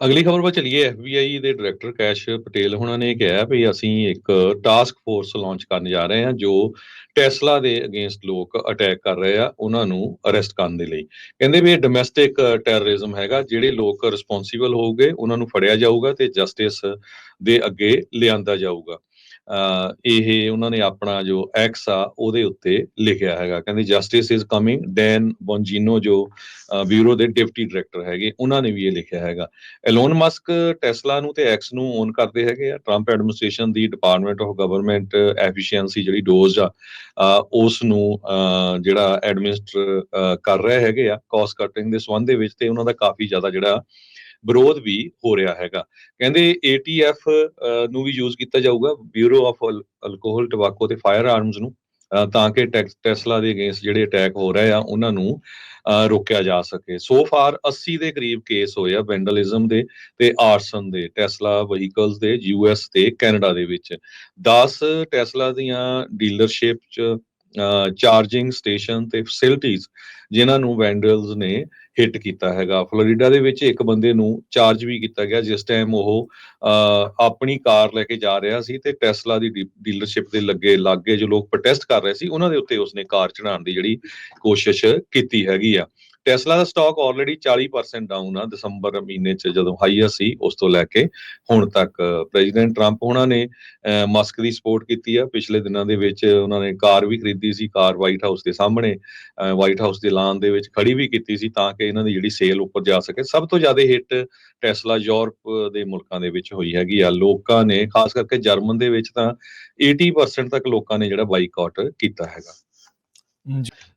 ਅਗਲੀ ਖਬਰ 'ਤੇ ਚੱਲੀਏ। ਐਫਬੀਆਈ ਦੇ ਡਾਇਰੈਕਟਰ ਕੈਸ਼ ਪਟੇਲ ਹੁਣਾਂ ਨੇ ਕਿਹਾ ਵੀ ਅਸੀਂ ਇੱਕ ਟਾਸਕ ਫੋਰਸ ਲਾਂਚ ਕਰਨ ਜਾ ਰਹੇ ਹਾਂ, ਜੋ ਟੈਸਲਾ ਦੇ ਅਗੇਂਸਟ ਲੋਕ ਅਟੈਕ ਕਰ ਰਹੇ ਆ, ਉਹਨਾਂ ਨੂੰ ਅਰੈਸਟ ਕਰਨ ਦੇ ਲਈ। ਕਹਿੰਦੇ ਵੀ ਇਹ ਡੋਮੈਸਟਿਕ ਟੈਰਰਿਜ਼ਮ ਹੈਗਾ, ਜਿਹੜੇ ਲੋਕ ਰਿਸਪੌਂਸੀਬਲ ਹੋਊਗੇ, ਉਹਨਾਂ ਨੂੰ ਫੜਿਆ ਜਾਊਗਾ ਤੇ ਜਸਟਿਸ ਦੇ ਅੱਗੇ ਲਿਆਂਦਾ ਜਾਊਗਾ। ਇਹ ਉਹਨਾਂ ਨੇ ਆਪਣਾ ਜੋ ਐਕਸ ਆ, ਉਹਦੇ ਉੱਤੇ ਲਿਖਿਆ ਹੈਗਾ। ਕਹਿੰਦੇ justice is coming Dan Bongino ਜੋ ਬਿਊਰੋ ਦੇ ਡਿਪਟੀ ਡਾਇਰੈਕਟਰ ਹੈਗੇ, ਉਹਨਾਂ ਨੇ ਵੀ ਇਹ ਲਿਖਿਆ ਹੈਗਾ। ਐਲੋਨ ਮਸਕ ਟੈਸਲਾ ਨੂੰ ਤੇ ਐਕਸ ਨੂੰ ਓਨ ਕਰਦੇ ਹੈਗੇ ਆ। ਟਰੰਪ ਐਡਮਿਨਿਸਟ੍ਰੇਸ਼ਨ ਦੀ ਡਿਪਾਰਟਮੈਂਟ ਆਫ ਗਵਰਨਮੈਂਟ ਐਫੀਸ਼ੀਐਂਸੀ ਜਿਹੜੀ ਡੋਜ਼ ਆ, ਅਹ ਉਸ ਨੂੰ, ਅਹ ਜਿਹੜਾ ਐਡਮਿਨਿਸਟਰ ਕਰ ਰਹੇ ਹੈਗੇ ਆ। ਕਾਸਟ ਕਟਿੰਗ ਦੇ ਸੰਬੰਧ ਦੇ ਵਿੱਚ ਤੇ ਉਹਨਾਂ ਦਾ ਕਾਫੀ ਜ਼ਿਆਦਾ ਜਿਹੜਾ ਵਿਰੋਧ ਵੀ ਹੋ ਰਿਹਾ ਹੈਗਾ। ਕਹਿੰਦੇ ATF ਨੂੰ ਵੀ ਯੂਜ਼ ਕੀਤਾ ਜਾਊਗਾ ਬਿਊਰੋ ਆਫ ਅਲਕੋਹਲ ਟਬਾਕੋ ਤੇ ਫਾਇਰ ਆਰਮਸ ਨੂੰ ਤਾਂ ਕਿ ਟੈਸਲਾ ਦੇ ਅਗੇਂਸਟ ਜਿਹੜੇ ਅਟੈਕ ਹੋ ਰਹੇ ਆ, ਉਹਨਾਂ ਨੂੰ, ਅਹ, ਰੋਕਿਆ ਜਾ ਸਕੇ। ਸੋ ਫਾਰ 80 ਦੇ ਕਰੀਬ ਕੇਸ ਹੋਏ ਆ ਵੈਂਡਲਿਜ਼ਮ ਦੇ ਤੇ ਆਰਸਨ ਦੇ ਟੈਸਲਾ ਵਹੀਕਲਸ ਦੇ ਯੂਐਸ ਤੇ ਕੈਨੇਡਾ ਦੇ ਵਿੱਚ। 10 ਟੈਸਲਾ ਦੀਆਂ ਡੀਲਰਸ਼ਿਪ ਚ ਚਾਰਜਿੰਗ ਸਟੇਸ਼ਨ ਤੇ ਫੈਸਿਲਿਟੀਆਂ ਜਿਨ੍ਹਾਂ ਨੂੰ ਵੈਂਡਲਸ ਨੇ ਹਿੱਟ ਕੀਤਾ ਹੈਗਾ। ਫਲੋਰੀਡਾ ਦੇ ਵਿੱਚ ਇੱਕ ਬੰਦੇ ਨੂੰ ਚਾਰਜ ਵੀ ਕੀਤਾ ਗਿਆ, ਜਿਸ ਟਾਈਮ ਉਹ ਆਪਣੀ ਕਾਰ ਲੈ ਕੇ ਜਾ ਰਿਹਾ ਸੀ ਤੇ ਟੈਸਲਾ ਦੀ ਡੀਲਰਸ਼ਿਪ ਦੇ ਲੱਗੇ ਲਾਗੇ ਜੋ ਲੋਕ ਪ੍ਰੋਟੈਸਟ ਕਰ ਰਹੇ ਸੀ, ਉਹਨਾਂ ਦੇ ਉੱਤੇ ਉਸਨੇ ਕਾਰ ਚੜਾਉਣ ਦੀ ਜਿਹੜੀ ਕੋਸ਼ਿਸ਼ ਕੀਤੀ ਹੈਗੀ ਆ। ਟੈਸਲਾ ਦਾ ਸਟਾਕ ਆਲਰੇਡੀ 40% ਡਾਊਨ ਆ ਦਸੰਬਰ ਮਹੀਨੇ ਚ ਜਦੋਂ ਹਾਈਅਰ ਸੀ, ਉਸ ਤੋਂ ਲੈ ਕੇ ਹੁਣ ਤੱਕ ਪ੍ਰੈਜ਼ੀਡੈਂਟ ਟਰੰਪ ਉਹਨਾਂ ਨੇ ਮਸਕ ਦੀ ਸਪੋਰਟ ਕੀਤੀ ਆ। ਪਿਛਲੇ ਦਿਨਾਂ ਦੇ ਵਿੱਚ ਉਹਨਾਂ ਨੇ ਕਾਰ ਵੀ ਖਰੀਦੀ ਸੀ, ਕਾਰ ਵਾਈਟ ਹਾਊਸ ਦੇ ਸਾਹਮਣੇ ਵਾਈਟ ਹਾਊਸ ਦੇ ਲਾਨ ਦੇ ਵਿੱਚ ਖੜੀ ਵੀ ਕੀਤੀ ਸੀ ਤਾਂ ਕਿ ਇਹਨਾਂ ਦੀ ਜਿਹੜੀ ਸੇਲ ਉੱਪਰ ਜਾ ਸਕੇ। ਸਭ ਤੋਂ ਜ਼ਿਆਦਾ ਹਿੱਟ ਟੈਸਲਾ ਯੂਰਪ ਦੇ ਮੁਲਕਾਂ ਦੇ ਵਿੱਚ ਹੋਈ ਹੈਗੀ ਆ। ਲੋਕਾਂ ਨੇ, ਖਾਸ ਕਰਕੇ ਜਰਮਨ ਦੇ ਵਿੱਚ ਤਾਂ 80% ਤੱਕ ਲੋਕਾਂ ਨੇ ਜਿਹੜਾ ਬਾਈਕਾਟ ਕੀਤਾ ਹੈਗਾ।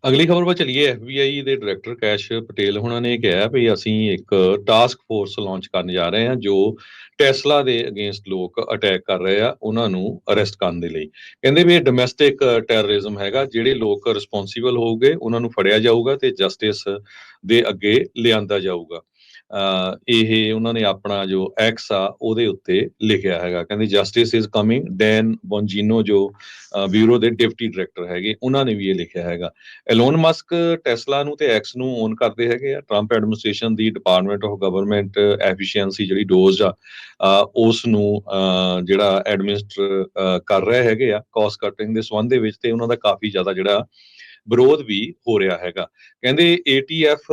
ਅਗਲੀ ਖਬਰ 'ਤੇ ਚੱਲੀਏ ਐਫਬੀਆਈ ਦੇ ਡਾਇਰੈਕਟਰ ਕੈਸ਼ ਪਟੇਲ ਹੁਣਾਂ ਨੇ ਕਿਹਾ ਵੀ ਅਸੀਂ ਇੱਕ ਟਾਸਕ ਫੋਰਸ ਲਾਂਚ ਕਰਨ ਜਾ ਰਹੇ ਹਾਂ, ਜੋ ਟੈਸਲਾ ਦੇ ਅਗੇਂਸਟ ਲੋਕ ਅਟੈਕ ਕਰ ਰਹੇ ਆ, ਉਹਨਾਂ ਨੂੰ ਅਰੈਸਟ ਕਰਨ ਦੇ ਲਈ। ਕਹਿੰਦੇ ਵੀ ਇਹ ਡੋਮੈਸਟਿਕ ਟੈਰਰਿਜ਼ਮ ਹੈਗਾ, ਜਿਹੜੇ ਲੋਕ ਰਿਸਪੌਂਸੀਬਲ ਹੋਊਗੇ, ਉਹਨਾਂ ਨੂੰ ਫੜਿਆ ਜਾਊਗਾ ਤੇ ਜਸਟਿਸ ਦੇ ਅੱਗੇ ਲਿਆਂਦਾ ਜਾਊਗਾ। ਇਹ ਉਹਨਾਂ ਨੇ ਆਪਣਾ ਜੋ ਐਕਸ ਆ, ਉਹਦੇ ਉੱਤੇ ਲਿਖਿਆ ਹੈਗਾ। ਕਹਿੰਦੇ justice is coming Dan Bongino ਜੋ ਬਿਊਰੋ ਦੇ ਡਿਪਟੀ ਡਾਇਰੈਕਟਰ ਹੈਗੇ, ਉਹਨਾਂ ਨੇ ਵੀ ਇਹ ਲਿਖਿਆ ਹੈਗਾ। ਐਲੋਨ ਮਸਕ ਟੈਸਲਾ ਨੂੰ ਤੇ ਐਕਸ ਨੂੰ ਓਨ ਕਰਦੇ ਹੈਗੇ ਆ। ਟਰੰਪ ਐਡਮਿਨਿਸਟ੍ਰੇਸ਼ਨ ਦੀ ਡਿਪਾਰਟਮੈਂਟ ਆਫ ਗਵਰਨਮੈਂਟ ਐਫੀਸ਼ੀਐਂਸੀ ਜਿਹੜੀ ਡੋਜ਼ ਆ ਉਸ ਨੂੰ ਜਿਹੜਾ ਐਡਮਿਨਿਸਟਰ ਕਰ ਰਹੇ ਹੈਗੇ ਆ। ਕਾਸਟ ਕਟਿੰਗ ਦੇ ਸੰਬੰਧ ਦੇ ਵਿੱਚ ਤੇ ਉਹਨਾਂ ਦਾ ਕਾਫੀ ਜ਼ਿਆਦਾ ਜਿਹੜਾ ਵਿਰੋਧ ਵੀ ਹੋ ਰਿਹਾ ਹੈਗਾ। ਕਹਿੰਦੇ ATF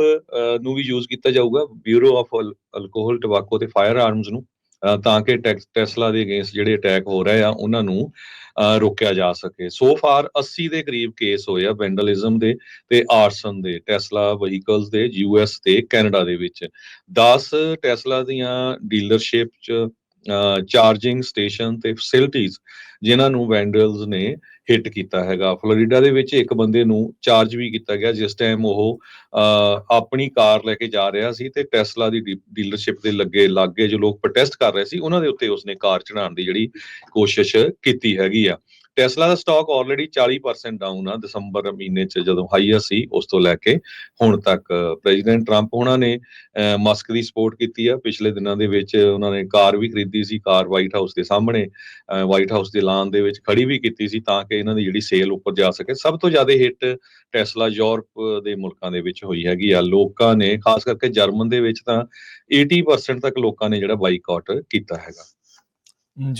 ਨੂੰ ਵੀ ਯੂਜ਼ ਕੀਤਾ ਜਾਊਗਾ ਬਿਊਰੋ ਆਫ ਅਲਕੋਹਲ ਟਬਾਕੋ ਤੇ ਫਾਇਰ ਆਰਮਸ ਨੂੰ ਤਾਂ ਕਿ ਟੈਸਲਾ ਦੇ ਅਗੇਂਸਟ ਜਿਹੜੇ ਅਟੈਕ ਹੋ ਰਹੇ ਆ, ਉਹਨਾਂ ਨੂੰ ਰੋਕਿਆ ਜਾ ਸਕੇ। ਸੋ ਫਾਰ 80 ਦੇ ਕਰੀਬ ਕੇਸ ਹੋਏ ਆ ਵੈਂਡਲਿਜ਼ਮ ਦੇ ਤੇ ਆਰਸਨ ਦੇ ਟੈਸਲਾ ਵਹੀਕਲਸ ਦੇ ਯੂਐਸ ਤੇ ਕੈਨੇਡਾ ਦੇ ਵਿੱਚ। 10 ਟੈਸਲਾ ਦੀਆਂ ਡੀਲਰਸ਼ਿਪ ਚ ਚਾਰਜਿੰਗ ਸਟੇਸ਼ਨ ਤੇ ਫੈਸਿਲਿਟੀਆਂ ਜਿਨ੍ਹਾਂ ਨੂੰ ਵੈਂਡਲਸ ਨੇ ਹਿੱਟ ਕੀਤਾ ਹੈਗਾ। ਫਲੋਰੀਡਾ ਦੇ ਵਿੱਚ ਇੱਕ ਬੰਦੇ ਨੂੰ ਚਾਰਜ ਵੀ ਕੀਤਾ ਗਿਆ, ਜਿਸ ਟਾਈਮ ਉਹ ਆਪਣੀ ਕਾਰ ਲੈ ਕੇ ਜਾ ਰਿਹਾ ਸੀ ਤੇ ਟੈਸਲਾ ਦੀ ਡੀਲਰਸ਼ਿਪ ਦੇ ਲੱਗੇ, ਲਾਗੇ ਜੋ ਲੋਕ ਪ੍ਰੋਟੈਸਟ ਕਰ ਰਹੇ ਸੀ, ਉਹਨਾਂ ਦੇ ਉੱਤੇ ਉਸਨੇ ਕਾਰ ਚੜਾਉਣ ਦੀ ਜਿਹੜੀ ਕੋਸ਼ਿਸ਼ ਕੀਤੀ ਹੈਗੀ ਆ। ਟੈਸਲਾ ਦਾ ਸਟਾਕ ਆਲਰੇਡੀ 40% ਡਾਊਨ ਆ ਦਸੰਬਰ ਮਹੀਨੇ ਚ ਜਦੋਂ ਹਾਈਅਰ ਸੀ, ਉਸ ਤੋਂ ਲੈ ਕੇ ਹੁਣ ਤੱਕ ਪ੍ਰੈਜ਼ੀਡੈਂਟ ਟਰੰਪ ਉਹਨਾਂ ਨੇ ਮਸਕ ਦੀ ਸਪੋਰਟ ਕੀਤੀ ਆ। ਪਿਛਲੇ ਦਿਨਾਂ ਦੇ ਵਿੱਚ ਉਹਨਾਂ ਨੇ ਕਾਰ ਵੀ ਖਰੀਦੀ ਸੀ, ਕਾਰ ਵਾਈਟ ਹਾਊਸ ਦੇ ਸਾਹਮਣੇ ਵਾਈਟ ਹਾਊਸ ਦੇ ਲਾਨ ਦੇ ਵਿੱਚ ਖੜੀ ਵੀ ਕੀਤੀ ਸੀ ਤਾਂ ਕਿ ਇਹਨਾਂ ਦੀ ਜਿਹੜੀ ਸੇਲ ਉੱਪਰ ਜਾ ਸਕੇ। ਸਭ ਤੋਂ ਜ਼ਿਆਦਾ ਹਿੱਟ ਟੈਸਲਾ ਯੂਰਪ ਦੇ ਮੁਲਕਾਂ ਦੇ ਵਿੱਚ ਹੋਈ ਹੈਗੀ ਆ। ਲੋਕਾਂ ਨੇ, ਖਾਸ ਕਰਕੇ ਜਰਮਨ ਦੇ ਵਿੱਚ ਤਾਂ 80% ਤੱਕ ਲੋਕਾਂ ਨੇ ਜਿਹੜਾ ਬਾਈਕਾਟ ਕੀਤਾ ਹੈਗਾ।